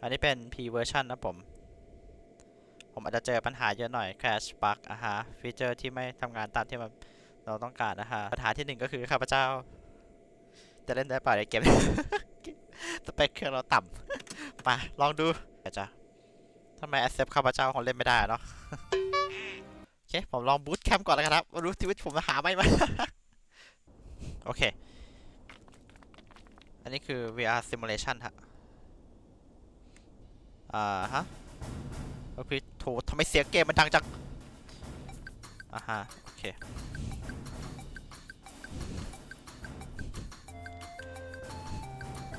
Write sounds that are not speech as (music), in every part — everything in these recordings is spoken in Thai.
อันนี้เป็น P version นะผม ผมอาจจะเจอปัญหาเยอะหน่อย crash bug อะฮะ ฟีเจอร์ที่ไม่ทำงานตามที่เราต้องการนะฮะ ปัญหาที่หนึ่งก็คือข้าพเจ้า จะเล่นได้เปล่าในเกม สเปคเครื่องเราต่ำมาลองดูเดี๋ยวจะทำไม accept ข้าพเจ้าคงเล่นไม่ได้เนาะโอเค ผมลองบูตแคมป์ก่อนแล้วกันครับ รู้ชีวิตผมหาไม่มาโอเค อันนี้คือ VR simulation ฮะ อ่าฮะก็คือโถทำไมเสียงเกมมันดังจังอ่าฮะโอเค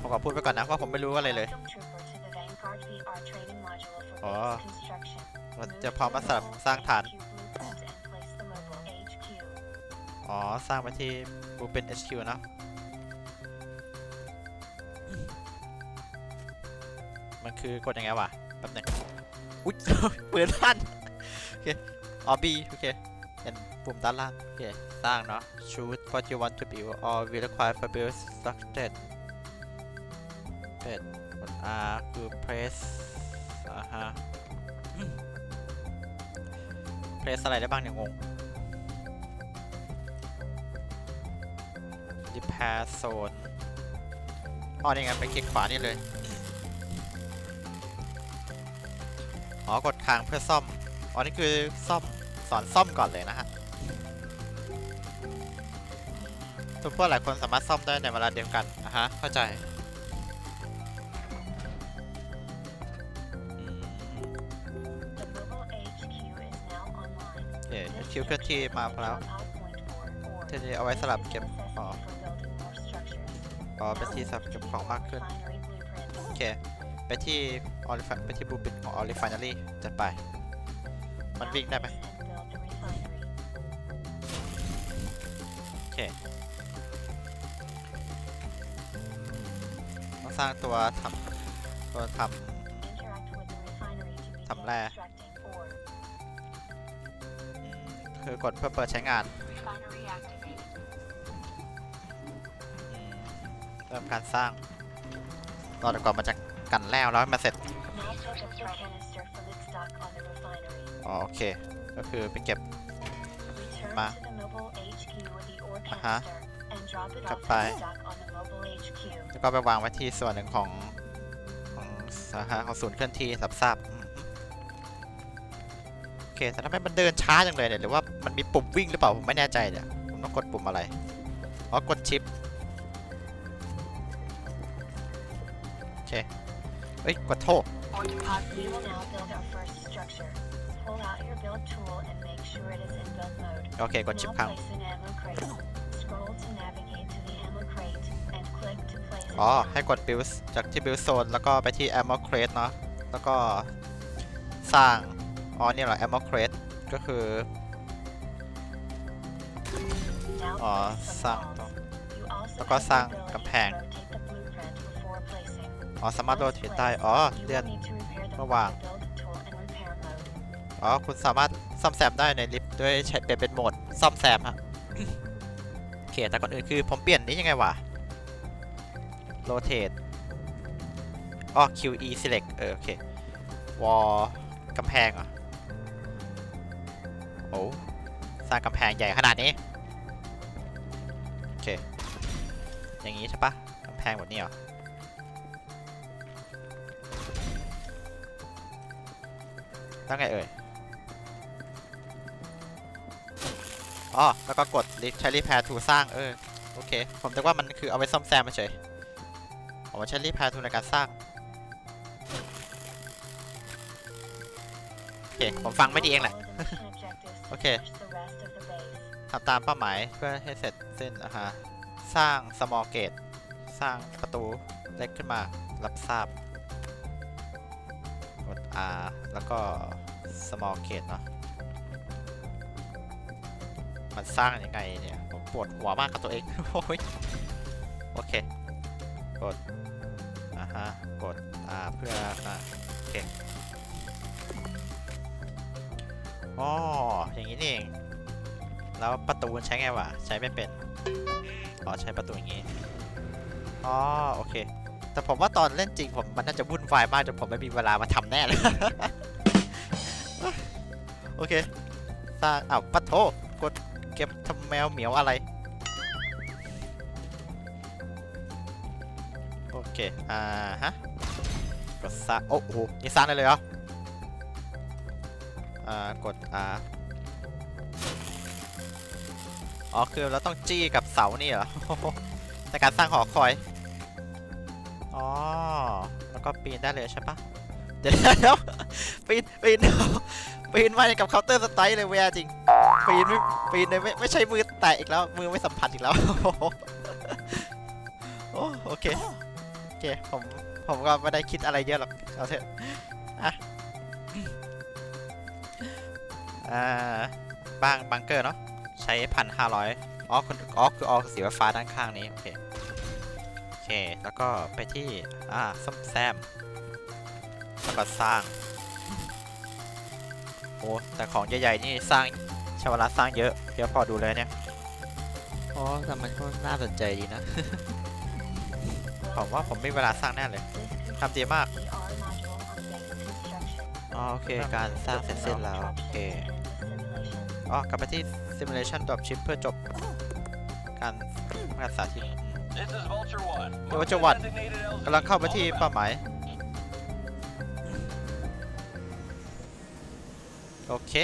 ผมขอพูดไปก่อนนะว่าผมไม่รู้อะไรเลยอ๋อเราจะพร้อมมาสำหรับสร้างฐาน อ๋อ สร้างไปที่บูเป็น HQ นอะ มันคือกดยังไงวะแป๊บหนึงอุ๊ยปืนลั่นโอเคอ๋อ B โอเคเป็นปุ่มด้านล่างโอเคสร้างเนาะ choose what you want to build or will require for build structured เป็นกด R คือ press อ่าฮะ press อะไรได้บ้างเนี่ยงง repair zone อ๋อนี่ไงไปคลิกขวานี่เลย อ๋อกดค้างเพื่อซ่อม อ๋อนี่คือซ่อมสอนซ่อมก่อนเลยนะฮะทุกพวกหลายคนสามารถซ่อมได้ในเวลาเดียวกันอะฮะ เข้าใจอืมโอเคคิวเคลื่อนที่มาแล้วทีนี้เอาไว้สลับเก็บอ๋ออ๋อเป็นที่สลับเก็บของมากขึ้น โอเค ไปที่ออลิฟไปที่บูปินของออลิฟ i น a รี่จัดไป มันวิ่งได้ไหมโอเคต้องสร้างตัวทำตัวทำทำแร่อืมคือกดเพื่อเปิดใช้งานอืมเริ่มการสร้างรอแต่ก่อนมันจะกั กันแล้วแล้วมาเสร็จอ๋อโอเค ก็คือไปเก็บมาอะฮะกลับไปแล้วก็ไปวางไว้ที่ส่วนหนึ่งของของสาขาของศูนย์เคลื่อนที่รับทราบโอเคแต่ทำไมมันเดินช้าจังเลยเนี่ยหรือว่ามันมีปุ่มวิ่งหรือเปล่าผมไม่แน่ใจเนี่ยผมต้องกดปุ่มอะไรอ๋อกดชิป เฮ้ยกดโทษ We will now build our first structure. Pull out your build tool and make sure it is in build mode. โอเคกดชิป Now ค้าง place an ammo crate. Scroll to navigate to the ammo crate and click to place it อ๋อ down. ให้กด build จากที่ build zone แล้วก็ไปที่ ammo crate เนาะแล้วก็สร้าง อ๋อเนี่ยเหรอ ammo crate ก็คือ Now อ๋อ place สร้าง some ตรง walls. You also แล้วก็ have สร้าง the ability กำแพง to rotate อ๋อ สามารถโรเทตได้ อ๋อ เลื่อนระหว่าง อ๋อ คุณสามารถซ่อมแซมได้ในลิฟต์ด้วยใช้เปลี่ยนเป็นโหมดซ่อมแซมฮะ โอเค แต่ก่อนอื่นคือผมเปลี่ยนนี้ยังไงวะ rotate อ๋อ QE select เออ โอเค wall กำแพงเหรอโอ้สร้างกำแพงใหญ่ขนาดนี้ โอเค อย่างนี้ใช่ปะกำแพงแบบนี้เหรอ แล้วไงเอ่ยอ๋อแล้วก็กดใช้ repair to สร้างเออโอเค ผมนึกว่ามันคือเอาไว้ซ่อมแซมเฉยผมมาใช้ repair to ในการสร้างโอเคผมฟังไม่ดีเองแหละ Follow the mission objectives to Okay. finish the rest of the base. ทำตามเป้าหมายเพื่อให้เสร็จสิ้นนะฮะสร้าง small gate สร้างประตูเล็กขึ้นมารับทราบกด R แล้วก็ small gate เนาะมันสร้างยังไงเนี่ย ผมปวดหัวมากกับตัวเอง โอ้ย โอเค กด อ่าฮะ กด R เพื่อ อะโอเคอ๋ออย่างนี้นี่เอง แล้วประตูใช้ไงวะ ใช้ไม่เป็น อ๋อ ใช้ประตูอย่างนี้ อ๋อ โอเค แต่ผมว่าตอนเล่นจริงผมมันน่าจะวุ่นวายมากจนผมไม่มีเวลามาทำแน่เลย อเคสร้างอ้าวปัดโทกดเก็บทำแมวเหมียวอะไร โอเค อ่าฮะกดสร้างโอ้โหนี่สร้างได้เลยเหรอ อ่า กด R อ๋อ คือเราต้องจี้กับเสานี่เหรอในการสร้างหอคอย อ๋อ แล้วก็ปีนได้เลยใช่ปะเดี๋ยวปีน ปีน ปีนมาอย่างกับเคาน์เตอร์สไตล์เลยเวียจริง ปีนไม่ปีนเลยไม่ไม่ใช่มือแตะอีกแล้ว มือไม่สัมผัสอีกแล้ว โอ้โอเค โอเค ผม ผมก็ไม่ได้คิดอะไรเยอะหรอก เอาเถอะอะบ้างบังเกอร์เนาะ ใช้พันห้าร้อยอ๋อคุณอ๋อคืออ๋อสีฟ้าด้านข้างนี้ โอเค โอเค แล้วก็ไปที่ อ่าซ่อมแซมแล้วก็สร้าง โอ้แต่ของใหญ่ๆนี่สร้างใช้เวลาสร้างเยอะเยอะพอดูเลยเนี่ยอ๋อแต่มันก็น่าสนใจดีนะ ผมว่าผมไม่มีเวลาสร้างแน่เลยทำดีมาก The R module on base construction. อ๋อโอเคการสร้างเสร็จสิ้นแล้วโอเคอ๋อกลับไปที่ simulation dropship เพื่อจบการการสาธิต This is Vulture One. Vulture Move One. to designated LZ. กำลังเข้าไปที่เป้าหมาย โอเค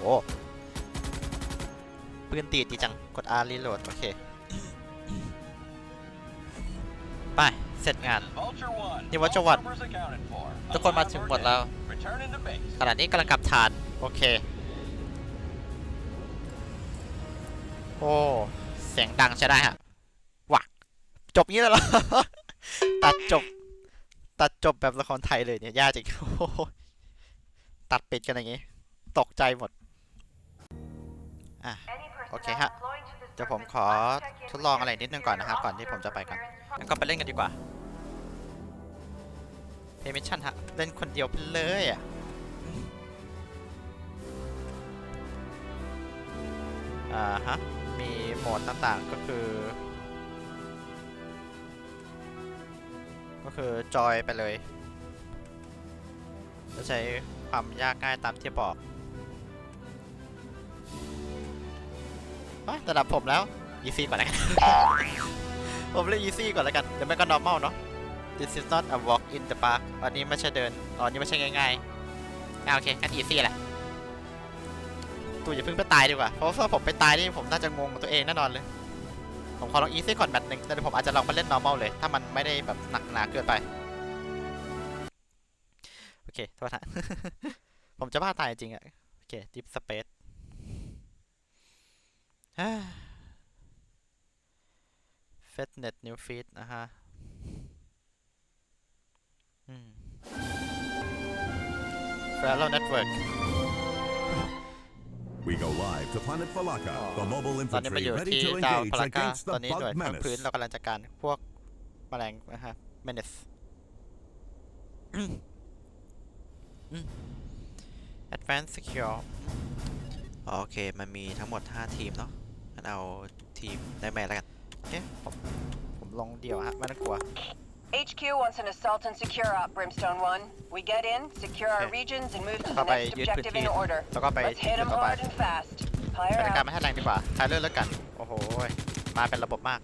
โอ้ปืนตีดดีจัง กด R reload โอเค ไป เสร็จงาน นี่ Vulture All One. servers accounted for. ทุกคนมาถึงหมดแล้ว ขณะนี้กำลังกลับฐาน โอเค โอ้ เสียงดังใช่ได้ฮะ วักจบงี้เลยเหรอ ตัดจบ ตัดจบแบบละครไทยเลยเนี่ยยากจริงโอ้โหตัดปิดกันอย่างงี้ ตกใจหมด อะ โอเคฮะเดี๋ยวผมขอทดลองอะไรนิดนึงก่อนนะครับก่อนที่ผมจะไปกันงั้นก็ไปเล่นกันดีกว่าเพมิชชั่นฮะ เล่นคนเดียวไปเลยอะอ่าฮะ มีโหมดต่างๆก็คือ คือจอยไปเลยจะใช้ความยากง่ายตามที่บอกเฮ้ยระดับผมแล้ว easy ก่อนแล้วกัน ผมเล่น easy ก่อนแล้วกันเดี๋ยวไม่ก็ normal เนาะ this is not a walk in the park อันนี้ไม่ใช่เดินอ๋ออันนี้ไม่ใช่ง่ายๆอาโอเคงั้น easy แหละตูอย่าเพิ่งไปตายดีกว่า เพราะว่าผมไปตายนี่ผมน่าจะงงตัวเองแน่นอนเลย ผมขอลอง easy ก่อนแมตช์หนึ่งแต่เดี๋ยวผมอาจจะลองมาเล่น normal เลย ถ้ามันไม่ได้แบบหนักหนาเกินไป โอเคโทษนะผมจะบ้าตายจริงอะโอเค deep space ฮ่า Fetnet new feed นะฮะอืม Fellow network We go live to Planet Falaka, the mobile ตอนนี้มา infantry อยู่ ready ที่ to ดาว engage พาราก้า against ตอน the นี้หน่วย bug ภาคพื้น menace. เรากำลังจัดการพวกแมลงนะฮะ menace อืมอืม advanced secure โอเค มันมีทั้งหมด 5 ทีมเนาะงั้นเอาทีมได้ไหมแล้วกันโอเคผมผมลงเดียวฮะไม่ต้องกลัว HQ wants an assault and secure op, Brimstone 1. We get in, secure our Okay. regions, and move to เข้า the ไป next ยึดพื้น objective ที่ in order. แล้วก็ไป Let's ที่ hit จุด them ต่อไป hard and fast. Fire บรรยากาศ out. มาให้แรงดีกว่าทายเลือดแล้วกัน โอ้โหมาเป็นระบบมาก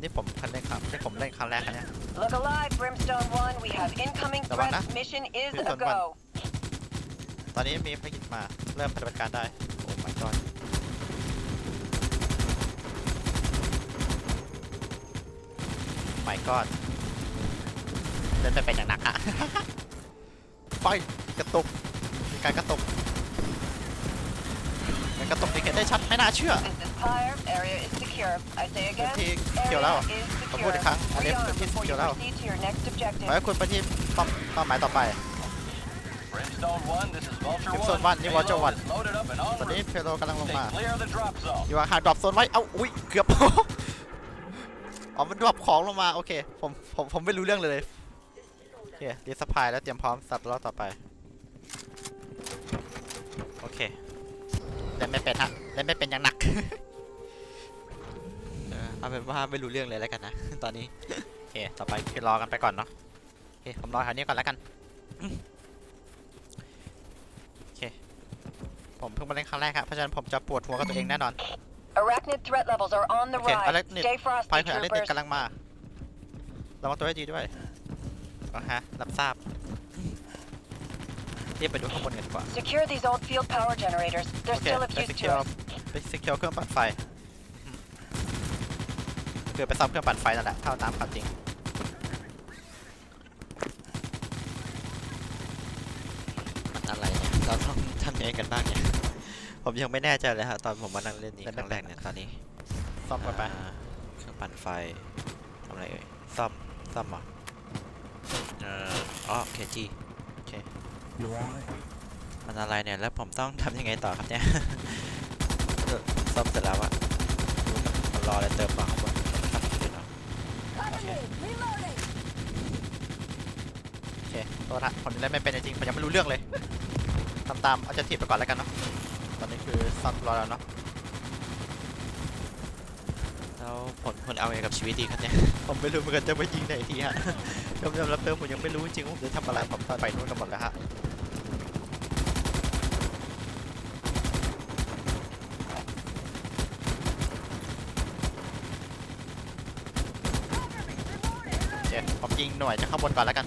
นี่ผมคันเล่นครับนี่ผมเล่นครั้งแรกคันเนี้ย Look alive, Brimstone 1. We have incoming Tama na. threats. Mission is a Brimstone go. ตอนนี้มีภารกิจมา เริ่มปฏิบัติการได้ โอ้ my god ไม่กอดเดินไปเป็นอย่างหนักอะไฟกระตุกมีการกระตุกมันกระตุกที่เห็นได้ชัดไม่น่าเชื่อ This is Pyre. Area is secure. I say พื้น again. ที่เกี่ยวแล้ว Area is ผมพูด secure. อีกครั้งอันนี้ Rearm พื้นที่ before เกี่ย you วแล้ว proceed to your next ขอ objective. ให้คุณไปที่เป้าเป้าหมายต่อไป Brimstone One. This is Vulture Brimstone One. One, นี่ Vulture Payload One. is loaded up and ตอนนี้ en route. เพโลกำลังลงมา Stay clear of the drop zone. อยู่ห่างดรอปโซนไว้ เอ้า อุ้ย เกือบ อ๋อ มันดรอปของลงมา โอเค ผม ผม ผมไม่รู้เรื่องเลย โอเครีสปายแล้วเตรียมพร้อมสับรอบต่อไป โอเคเล่นไม่เป็นฮะเล่นไม่เป็นอย่างหนัก เออเอาเป็นว่าไม่รู้เรื่องเลยแล้วกันนะ ตอนนี้ โอเค ต่อไปคือรอกันไปก่อนเนาะ โอเค ผมรอแถวนี้ก่อนแล้วกัน โอเค ผมเพิ่งมาเล่นครั้งแรกครับ เพราะฉะนั้นผมจะปวดหัวกับตัวเองแน่นอน Arachnid threat levels are on the Okay, rise. Arachnid, Stay พอย frosty, เผื่อเล่นเด็ก troopers. กำลังมาระวังตัวให้ดีด้วยอะฮะ รับทราบรีบไปดูข้างบนกันดีกว่า Secure these old field power generators. โอ They're เค still of ไป use to secure us. ไป secure เครื่องปั่นไฟอืมคือไปซ่อมเครื่องปั่นไฟนั่นแหละเท่าตามความจริง มันอะไรเนี่ย เราต้องทำยังไงกันบ้างเนี่ย ผมยังไม่แน่ใจเลยฮะตอนผมมานั่งเล่นนี้ครั้งแรกเนี่ยตอนนี้ซ่อมกันไปอ่าเครื่องปั่นไฟทำอะไรเอ่ยซ่อมซ่อมเหรอเอ่ออ๋อเคจีโอเคมันอะไรเนี่ยแล้วผมต้องทำยังไงต่อครับเนี่ย เออซ่อมเสร็จแล้วอะผมรออะไรเติมมาข้างบนทำอะไรเนาะโอเคโทษฮะผมเล่นไม่เป็นจริงๆผมยังไม่รู้เรื่องเลย ทำตามเอาจะทีไปก่อนแล้วกันเนาะ ตอนนี้คือซ่อมรอแล้วเนาะแล้วผลผลเอาไงกับชีวิตดีครับเนี่ย ผมไม่รู้เหมือนกันจะไปยิงไหนทีฮะยอมยอมรับเติมผมยังไม่รู้จริงๆว่าผมจะทำอะไรผมตอนไปนู่นกันหมดแล้วฮะโอเคผมยิงหน่วยจากข้างบนก่อนแล้วกัน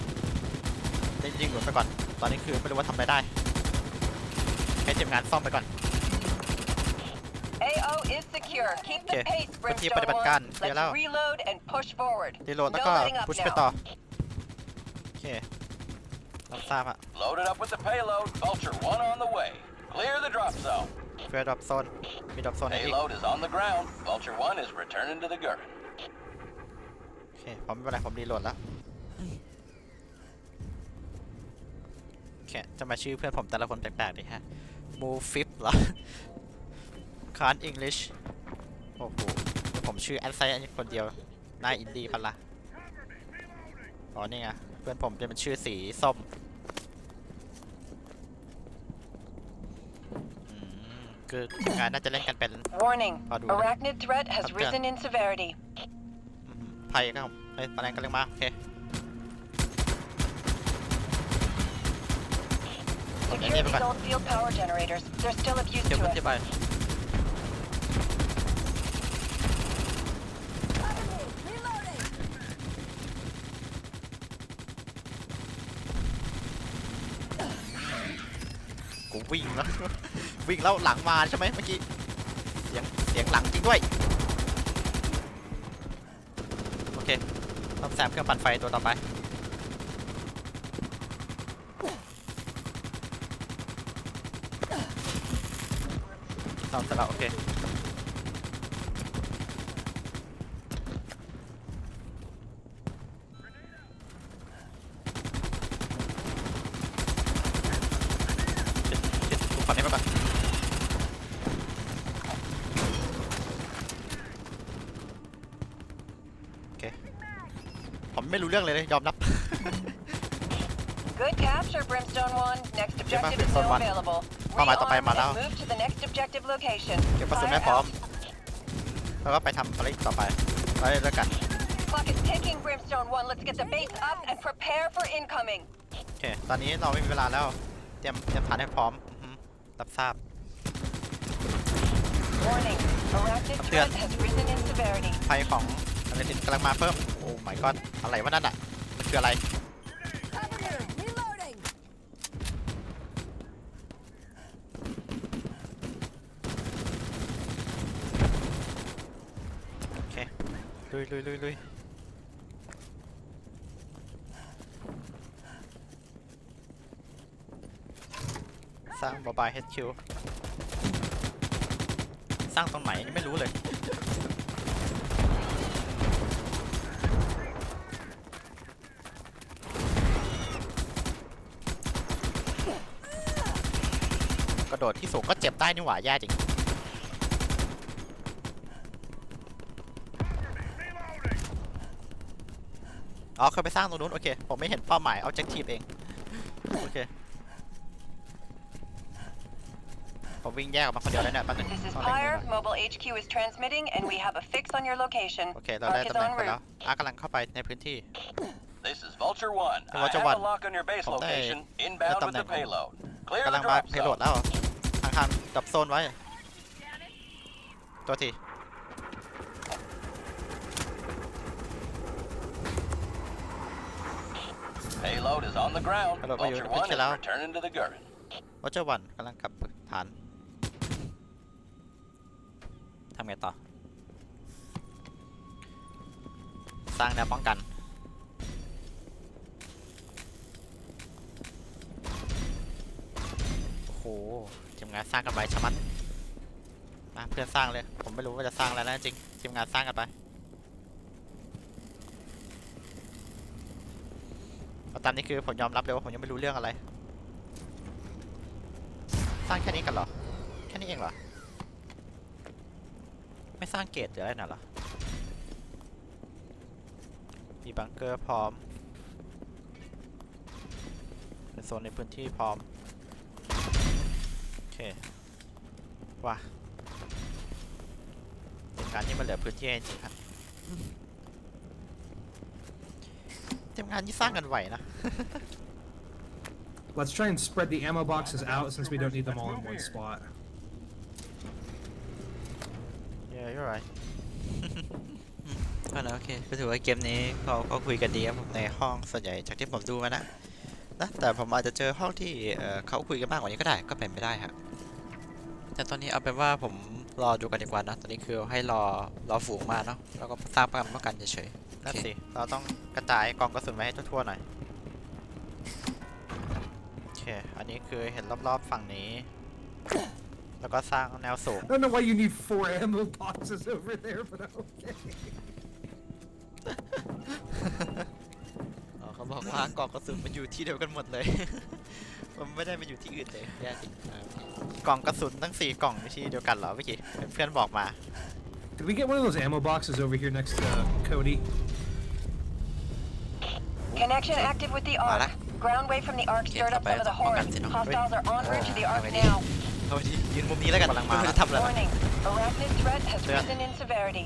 ได้ยิงหลุดไปก่อน ตอนนี้คือไม่รู้ว่าทำอะไรได้ให้ทีมงานซ่อมไปก่อน AO is secure. Keep the Okay. pace, พื้นที่ Brimstone ปฏิบัติการ One. เคลียร์แล้ว Let's reload and push forward. รีโหลดแล้ว No ก็ letting up พุชไป now. ต่อ โอเครับทราบฮะ Loaded up with the payload. Vulture 1 on the way. Clear the drop zone. เฟร์ดรอปโซน มีดรอปโซนไหนอีก Payload is on the ground. Vulture 1 is returning to the Gurren. โอเคผมไม่เป็นไรผมรีโหลดแล้วโอเคจะมาชื่อเพื่อนผมแต่ละคนแปลกๆดิฮะมูฟิปเหรอ คานอังกฤษโอ้โหเดี๋ยวผมชื่อแอดไซอันนี้คนเดียวหน้าอินดี้พันละอ๋อนี่ไงเพื่อนผมจะเป็นชื่อสีส้มอืมคือทีมงานน่าจะเล่นกันเป็น Warning. How do I- Arachnid threat has Okay. risen in severity. อืมไพ่ครับไพ่แมลงกำลังมาโอเค Okay, Secure yeah, these but- old field power generators. They're still of use เก็บ to พื้น us. ที่ไป กู วิ่งแล้ว วิ่งแล้วหลังมาใช่ไหมเมื่อกี้ เสียง เสียงหลังจริงด้วย โอเคต้องแซมเครื่องปั่นไฟตัวต่อไป ซ่อมเสร็จแล้วโอเคดชิดดูฝั่งนี้ไปก่อนโอเค ผมไม่ รู้เรื่องเลยเลยยอมรับ Good capture, Brimstone One. Next objective is Brimstone still One. available. เป้าหมายต่อไป Rearm มาแล้ว and move to the next objective location. เก็บกระสุนให้พร้อมแล้วก็ไปทำภารกิจต่อไปไปแล้วกัน Clock is ticking, Brimstone One. Let's get the base up and prepare for incoming. โอเค ตอนนี้เราไม่มีเวลาแล้ว เตรียมเตรียมฐานให้พร้อมอือฮึรับทราบ Warning. Arachnid Up threat there. has risen in severity. ไฟของอะไรติดกำลังมาเพิ่มโอ้ my god อะไรวะนั่นอะมันคืออะไร โอเค ลุยลุยลุยลุยสร้างบอบาย HQ สร้างตรงไหนยังไม่รู้เลย โดดที่สูงก็เจ็บได้นี่หว่าแย่จริง อ๋อเคยไปสร้างตรงนู้น โอเค ผมไม่เห็นเป้าหมาย objective เอง โอเค ผมวิ่งแยกออกมาคนเดียวเลยเนี่ยแป๊บนึง This is ต้องเล็งมือห Pyre. น่อย Mobile HQ is transmitting, and we have a fix on your location. โอเค เราได้ Arc is ตำแหน่ง en ไปแล้ว route. อาร์คกำลังเข้าไปในพื้นที่ This is Vulture 1. Hey, I Vulture have one. a lock on your base Không đây. location. Inbound with the tầm này. payload. Clear กำลั the งมา drop เพลโหลด zone. แล้วทางทางๆดับโซนไว้ ตัวที Payload is on the ground. Hello, Bayu. Vulture Let's 1 is chill out. returning to the Gurn. วอเจอร์วันกำลังกลับฐานทำไงต่อ สร้างแนวป้องกันโอ้โห ทีมงานสร้างกันไปชะมัดมาเพื่อนสร้างเลย ผมไม่รู้ว่าจะสร้างอะไรนะจริงทีมงานสร้างกันไปเอาตามนี้คือผมยอมรับเลยว่าผมยังไม่รู้เรื่องอะไร สร้างแค่นี้กันเหรอ แค่นี้เองเหรอ ไม่สร้างเกตหรืออะไรน่ะเหรอ มีบังเกอร์พร้อมเป็นโซนในพื้นที่พร้อม ว่ะเป็นการที่มันเหลือพื้นที่ให้จริงๆครับทีมงานที่สร้างกันไหวนะ Let's try and spread the ammo boxes out since we don't need them all in one spot. Yeah you're right ก็นะโอเคก็ถือว่าเกมนี้เขาก็คุยกันดีครับผมในห้องส่วนใหญ่จากที่ผมดูมานะ นะแต่ผมอาจจะเจอห้องที่เอ่อเขาคุยกันมากกว่านี้ก็ได้ก็เป็นไปได้ครับแต่ตอนนี้เอาเป็นว่าผมรอดูกันดีกว่านะตอนนี้คือให้รอรอฝูงมาเนาะแล้วก็สร้างป้องกันเฉยๆนั่นโอเคสิเราต้องกระจายกองกระสุนไว้ให้ทั่วๆหน่อยโอเคอันนี้คือเห็นรอบๆฝั่งนี้ แล้วก็สร้างแนวสูง I don't know why you need four ammo boxes over there, but okay. อ๋อเขาบอกว่ากองกระสุนมันอยู่ที่เดียวกันหมดเลย มันไม่ได้มาอยู่ที่อื่นเลยแย่จริงอ่าโอเคกล่องกระสุนทั้งสี่กล่องอยู่ที่เดียวกันเหรอเมื่อกี้เพื่อนบอกมา Did we get one of those ammo boxes over here next to uh, Cody? Connection active with the Voilà. Arc. Ground wave from the Arc Okay, stirred up apa some of ya, the horrors. makan sih, no? Hostiles are en route to the Ah, Arc apa ini? now. เอาดียืนมุมนี้แล้วกันกำลังมาจะทำอะไรนะ Warning. Arachnid threat has Yeah. risen in severity.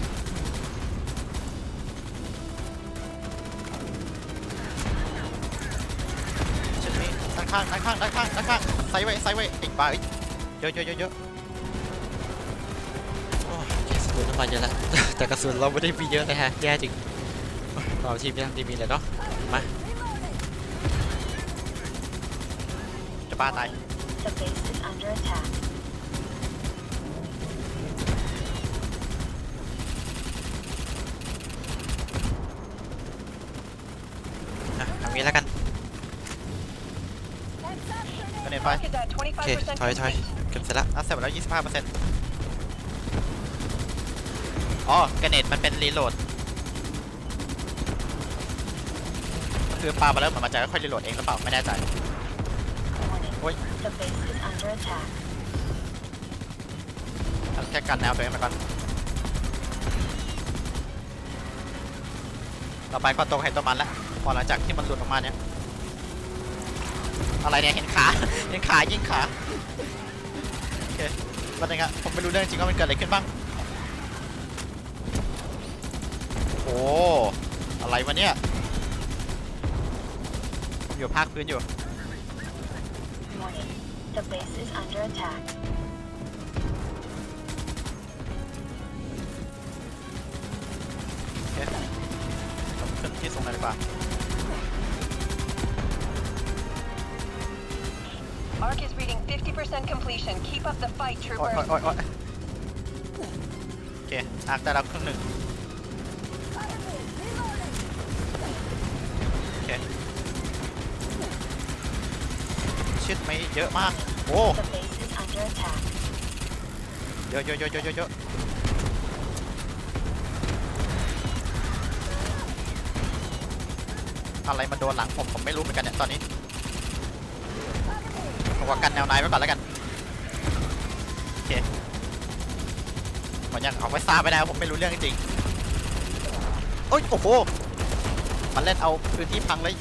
ข้างด้านข้างด้านข้างด้านข้างไซด์ไว้ไซด์ไว้ไอ้บ้าเอ้ยเยอะเยอะเยอะเยอะโอ้ยกระสุนน้ำมันเยอะแล้วแต่กระสุนเราไม่ได้มีเยอะเลยฮะแย่จริงเราทีมยังทีมมีเลยเนาะมาจะบ้าตาย The base is under attack. อะทำงี้แล้วกัน กระเด็น ไป Arc is at โอเค25%ถอยถอย complete. เก็บเสร็จแล้วอะเสร็จไปแล้ว25เปอร์เซ็นต์อ๋อกระเน็ตมันเป็นรีโหลด คือปาไปแล้วเหมือนมันจะค่อยรีโหลดเองหรือเปล่า ไม่แน่ใจ Warning. Oi. The base is under attack. แค่กันแนวตัวเองไปก่อนต่อไปก็ตรงให้ตัวมันละพอหลังจากที่มันหลุดออกมาเนี่ย อะไรเนี่ย เห็นขา เห็นขายิงขา โอเควันนึงอะผมไม่รู้เรื่องจริงว่ามันเกิดอะไรขึ้นบ้าง โอ้ อะไรวะเนี่ยผมอยู่ภาคพื้นอยู่ Warning. The base is under attack. โอเคผมขึ้นที่สูงหน่อยดีกว่า Arc is reading 50% completion. Keep up the fight, โอ๊ย troopers. โอ๊ยโอ๊ยโอ๊ยโอเคอาร์คได้รับครึ่งหนึ่งโอเคชิดไหมเยอะมาก โอ้ The base is under attack. เยอะเยอะเยอะเยอะเยอะเยอะอะไรมาโดนหลังผมผมไม่รู้เหมือนกันเนี่ยตอนนี้ ผมว่ากันแนวในไว้ก่อนแล้วกันโอเคผมยังเอาไว้ซ่าไม่ได้ผมไม่รู้เรื่องจริงโอ้ยโอ้โหมันเล่นเอาพื้นที่พังเลย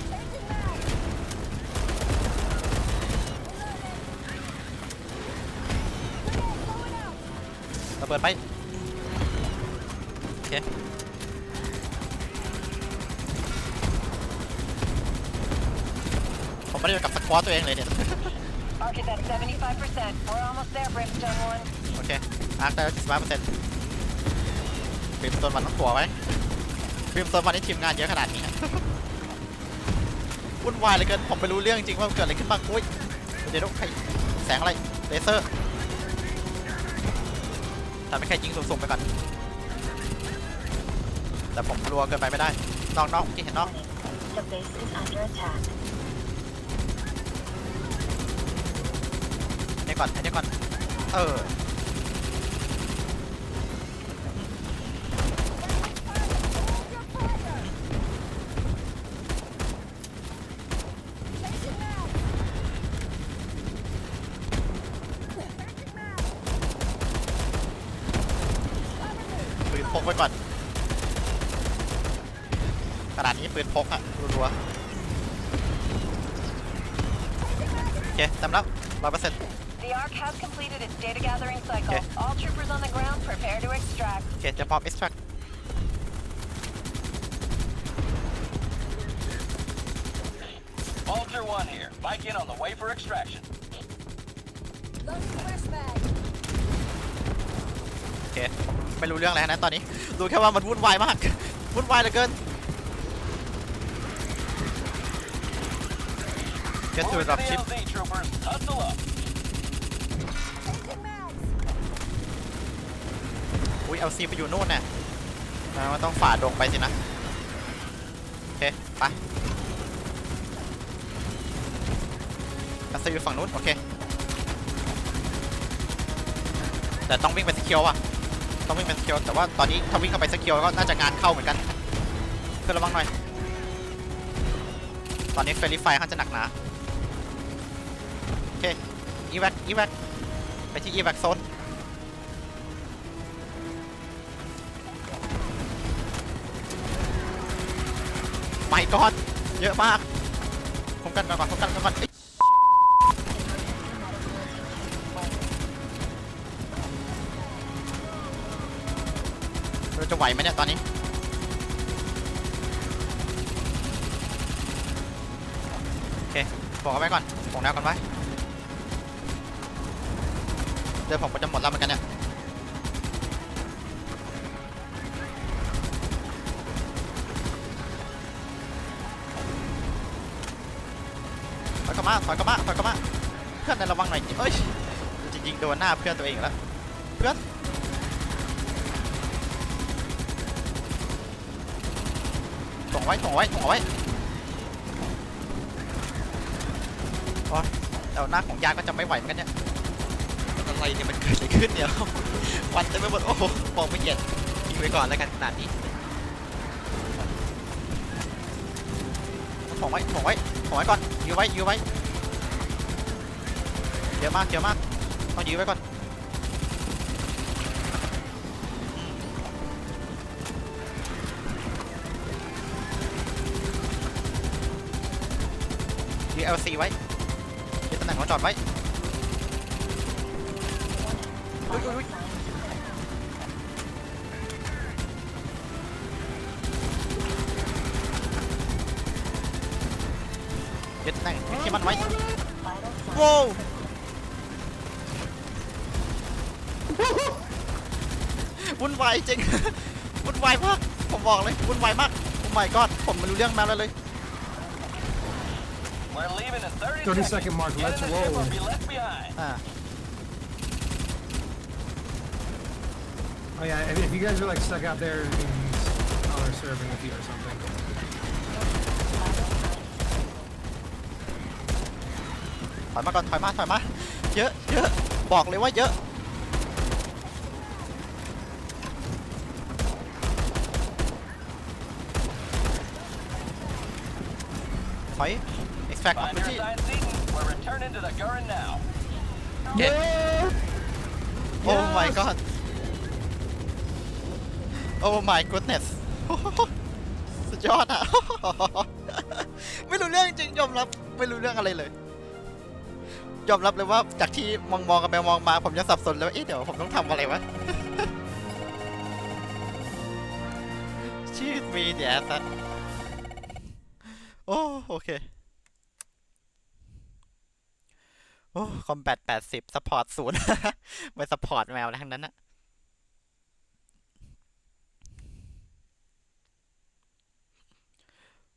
ระเบิดไปโอเคผมไม่ได้กับสควอตตัวเองเลยเนี่ย Arc is at 75%. We're almost there, Brimstone 1. โอเคอาร์คได้สิบห้าเปอร์เซ็นต์ฟิล์มโซนวันต้องตัวไว้ฟิล์มโซนวันนี้ทีมงานเยอะขนาดนี้ฮะวุ่นวายเหลยเกินผมไม่รู้เรื่องจริงว่ามันเกิดอะไรขึ้นบ้างอุ้ยเดี๋ยวต้องใครแสงอะไรเลเซอร์ทำให้แค่ยิงสูงๆไปก่อนแต่ผมกลัวเกินไปไม่ได้นอกนอกเมื่อกี้เห็นนอก The base is under attack. ไอ้นี่ก่อนไอ้นี่ก่อน เออ ปืนพกไว้ก่อนขนาดนี้ปืนพกอะรัวๆโอเคจำแล้วร้อยเปอร์เซ็นต์ The Arc has completed its data gathering cycle. Okay. All troopers on the ground prepare to extract. โอเคจะพร้อม extract Vulture 1 here. Bike in on the way for extraction. โอเค ไม่รู้เรื่องอะไรนะตอนนี้ รู้แค่ว่ามันวุ่นวายมาก วุ่นวายเหลือเกิน Get to Move the drop ship LZ, troopers. Hustle up. อุ้ยเอาซีไปอยู่นู่นน่ะอ่ามันต้องฝ่าดงไปสินะโอเคไปกันซีอยู่ฝั่งนู้นโอเคแต่ต้องวิ่งไปสเกิลว่ะต้องวิ่งไปสเกิลแต่ว่าตอนนี้ถ้าวิ่งเข้าไปสเกิลก็น่าจะงานเข้าเหมือนกันเพื่อนระวังหน่อย ตอนนี้เฟรลี่ไฟค่อนข้าจะหนักหนาโอเคอีแวคอีแวคไปที่อีแวคโซน ม่ก่อนเยอะมากคมกันก่อนคมกันก่อนเอ้ยเราจะไหวไหมเนี่ยตอนนี้โอเคบอกเอาไว้ก่อนบอกแนวกันไว้เดี๋ยวผมก็จะหมดแล้วเหมือนกันเนี่ย ลับมาถอยกลับมาถอยกลับมาเพื่อนในระวังหน่อยเอ้ยจะยิงๆโดนหน้าเพื่อนตัวเองแล้วเพื่อนส่งไว้ส่งไว้ส่งเอาไว้โอ้ยแต่หน้าของยาก็จะไม่ไหวเหมือนกันเนี่ยอะไรเนี่ยมันเกิดอะไรขึ้นเนี่ยวันเต็มไปหมดโอ้โหมองไม่เห็นทิ้งไว้ก่อนแล้วกันขนาดนี้ส่งไว้ส่งไว้ ส่ไว้ก่อนยื้อไว้ยื้อไว้เยอะมากเยอะมากต้องยื้อไว้ก่อนยื้อ LC ไว้ยึดตำแหน่งของจอดไว้อุ้ยอุ้ย อุ้ยยึดตำแหน่งที่มันไว้ Vital โว้ววุ่นวายจริง (laughs) (laughs) วุ่นวายมาก ผมบอกเลยวุ่นวายมาก โอ้ my god ผมไม่รู้เรื่องมาแล้วเลย We're leaving in 30, 30 seconds. second mark, Get let's in the ship roll. or be left behind. อ่า Oh yeah, if, if you guys are like stuck out there, it means oh, they're serving with you or something. อยมาก่อนถอยมาถอยมาเยอะเยอะบอกเลยว่าเยอะอย extract Find your opportunity assigned Eden. We're returning to the Gurren now. เก็ตโอ้ my god โอ้ my goodness สุดยอดอะไม่รู้เรื่องจริงยอมรับ ไม่รู้เรื่องอะไรเลย ยอมรับเลยว่าจากที่มองมองๆกันไปมองมา ผมยังสับสนเลยว่าเอ๊ะเดี๋ยวผมต้องทำอะไรวะชื่อมีเดี๋ยวสัสโอ้โอเค โอ้คอมแบทแปดสิบซัพพอร์ตศูนย์ ไม่ซัพพอร์ตแมวอะทั้งนั้นอะ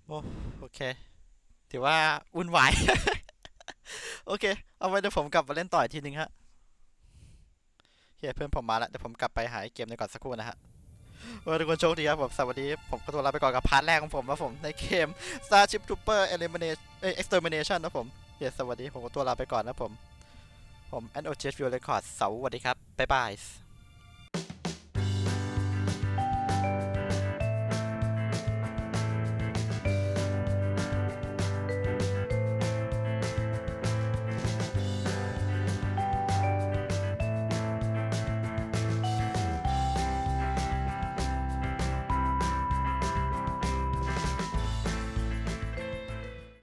โอ้โอเค ถือว่าวุ่นวาย โอเค เอาไว้เดี๋ยวผมกลับมาเล่นต่ออีกทีนึงฮะเฮ้ยเพื่อนผมมาแล้วเดี๋ยวผมกลับไปหายเกมในก่อนสักครู่นะฮะเออทุกคนโชคดีครับผมสวัสดี ผมก็ตัวลาไปก่อนกับพาร์ทแรกของผมนะผมในเกม Starship Trooper Elimination เอ้ย Extermination นะผมเฮียสวัสดีผมก็ตัวลาไปก่อนนะผม ผม n o g View Record สวัสดีครับบ๊ายบาย